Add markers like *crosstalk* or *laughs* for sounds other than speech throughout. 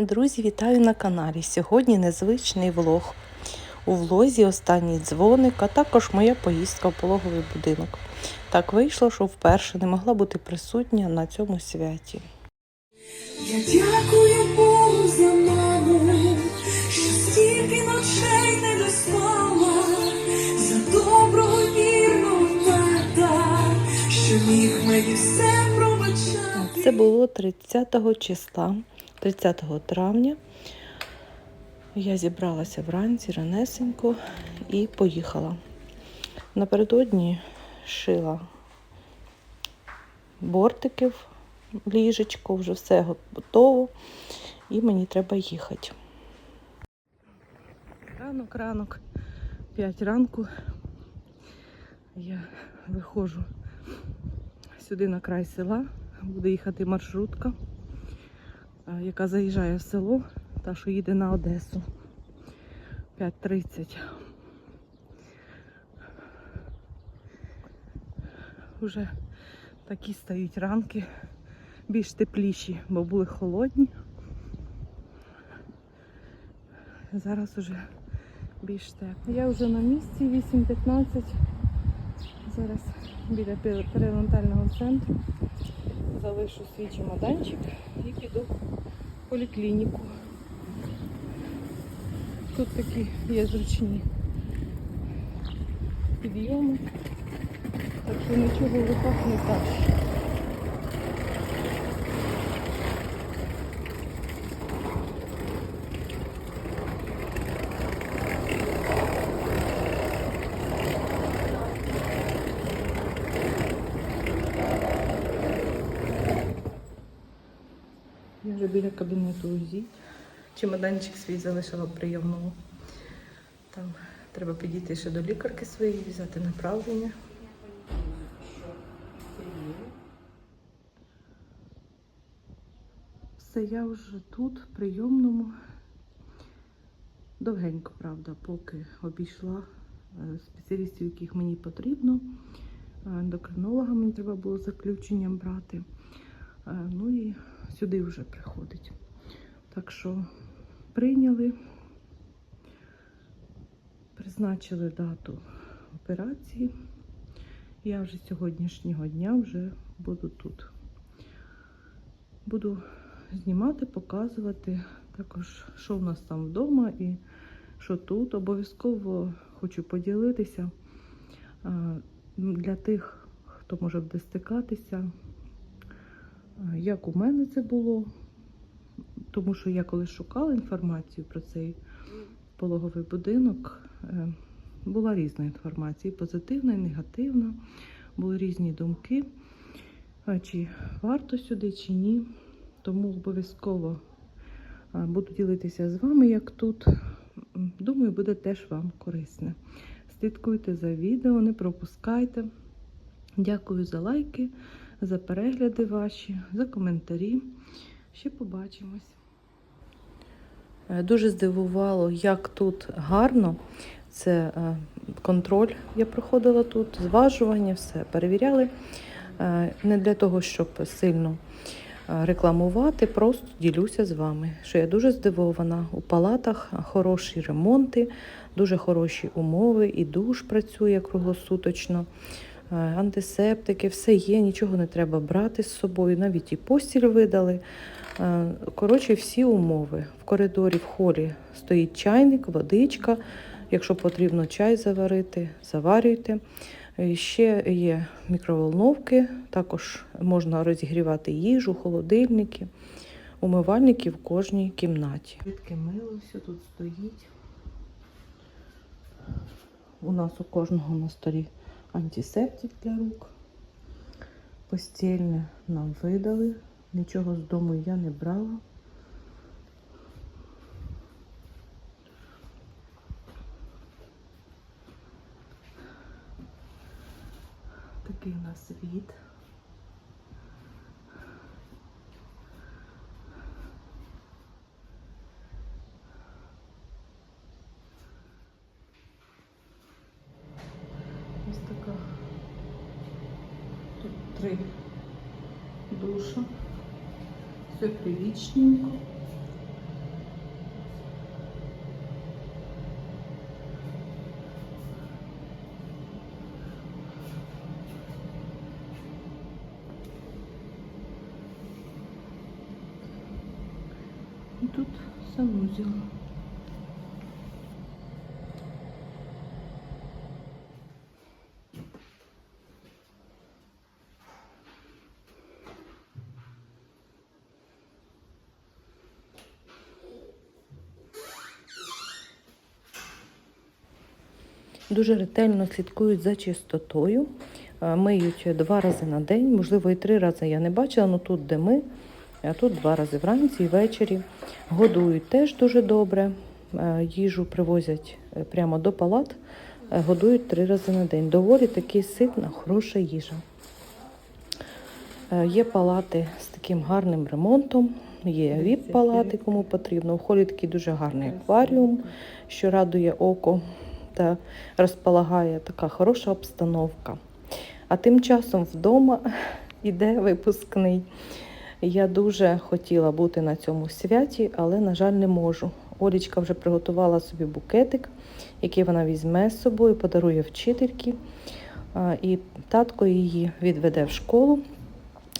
Друзі, вітаю на каналі. Сьогодні незвичний влог. У влозі останній дзвоник, а також моя поїздка в пологовий будинок. Так вийшло, що вперше не могла бути присутня на цьому святі. Я дякую Богу за маму, що стільки ночей не доспала, за доброго вірного тата, що міг мені все пробачати. Це було 30 числа, 30 травня. Я зібралася вранці ранесенько і поїхала. Напередодні шила бортиків, ліжечко, вже все готово, і мені треба їхати. Ранок, ранок, 5 ранку. Я виходжу сюди на край села, буде їхати маршрутка, яка заїжджає в село, та що їде на Одесу. 5.30. Уже такі стають ранки, більш тепліші, бо були холодні. Зараз уже більш тепло. Я вже на місці 8.15. Зараз біля пер- перинатального центру залишу свій чемоданчик і піду в поліклініку. Тут такі є зручні підйоми, так що нічого в руках не тащу. Біля кабінету УЗІ. Чемоданчик свій залишила в. Там треба підійти ще до лікарки своєї, взяти направлення. Все, я вже тут, в прийомному. Довгенько, правда, поки обійшла е, спеціалістів, яких мені потрібно. Е, Ендокринолога мені треба було заключення брати. Е, Ну і сюди вже приходить. Так що прийняли, призначили дату операції. Я вже сьогоднішнього дня вже буду тут. Буду знімати, показувати також, що в нас там вдома і що тут. Обов'язково хочу поділитися для тих, хто може буде стикатися, а, як у мене це було. Тому що я коли шукала інформацію про цей пологовий будинок, е, була різна інформація, позитивна, і негативна. Були різні думки, чи варто сюди, чи ні. Тому обов'язково буду ділитися з вами, як тут. Думаю, буде теж вам корисне. Слідкуйте за відео, не пропускайте. Дякую за лайки, за перегляди ваші, за коментарі. Ще побачимось. Е, Дуже здивувало, як тут гарно. Це е, контроль я проходила тут, зважування, все перевіряли. Е, Не для того, щоб сильно рекламувати, просто ділюся з вами. Що я дуже здивована. У палатах хороші ремонти, дуже хороші умови, і душ працює круглосуточно. Е, Антисептики, все є, нічого не треба брати з собою, навіть і постіль видали. Е, Коротше, всі умови. В коридорі, в холі стоїть чайник, водичка. Якщо потрібно чай заварити, заварюйте. Е, Ще є мікроволновки, також можна розігрівати їжу, холодильники, умивальники в кожній кімнаті. Рідке мило все тут стоїть. У нас у кожного на столі антисептик для рук. Постільне нам видали. Нічого з дому я не брала. Такий у нас від. три душа. Все приличненько. Тут санузел. Дуже ретельно слідкують за чистотою. Е, Миють два рази на день, можливо, і три рази я не бачила, але тут, де ми, а тут два рази вранці і ввечері. Годують теж дуже добре. Е, Їжу привозять е, прямо до палат, е, годують три рази на день. Доволі таки ситна, хороша їжа. Е, Є палати з таким гарним ремонтом, є віп-палати, кому потрібно. У холі такий дуже гарний акваріум, що радує око та розполагає така хороша обстановка. А тим часом вдома *laughs* іде випускний. Я дуже хотіла бути на цьому святі, але, на жаль, не можу. Олічка вже приготувала собі букетик, який вона візьме з собою, подарує вчительки. І татко її відведе в школу.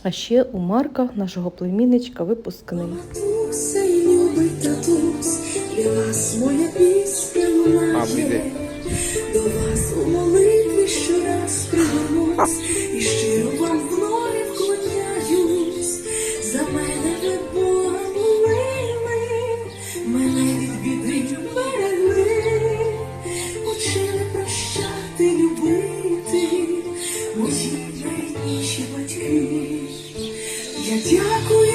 А ще у Марка, нашого племінничка, випускний. Матуся і любий татусь, для вас моя пісня лунає. До вас у молитві щораз пригорнусь, і щиро вам в ноги вклоняюсь. За мене ви Бога молили, мене від біди берегли, учили прощати, любити, мої найрідніші батьки. Я дякую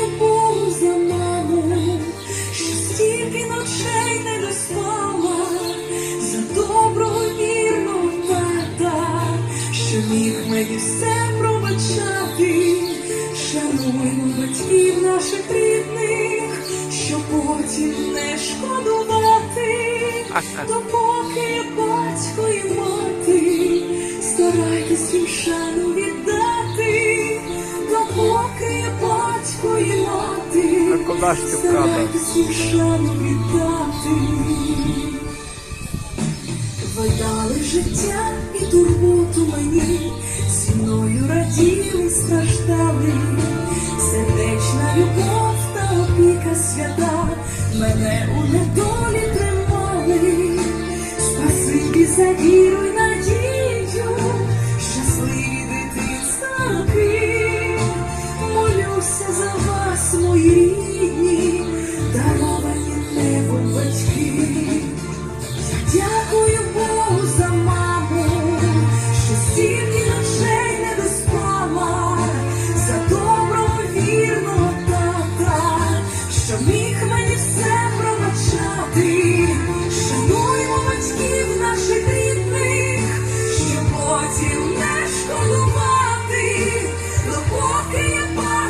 Шануймо батьків наших рідних, що потім не шкодувати, допоки батько і мати, старайтесь їм шану віддати, допоки батько і мати, старайтесь їм шану віддати. Ви дали життя і турботу мені, зі мною раділи, страждали, сердечна любов та опіка свята, мене у недолі тримали, спасибі за віру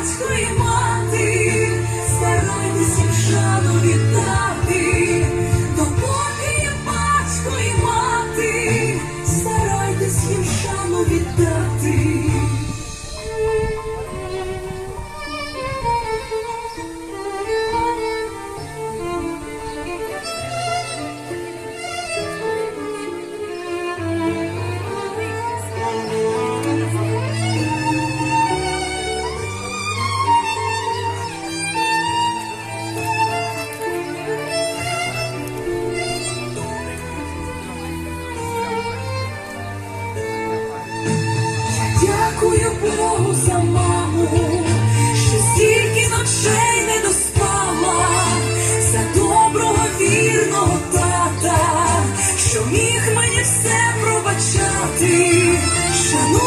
батько і мати, старайтеся шану віддати. Shut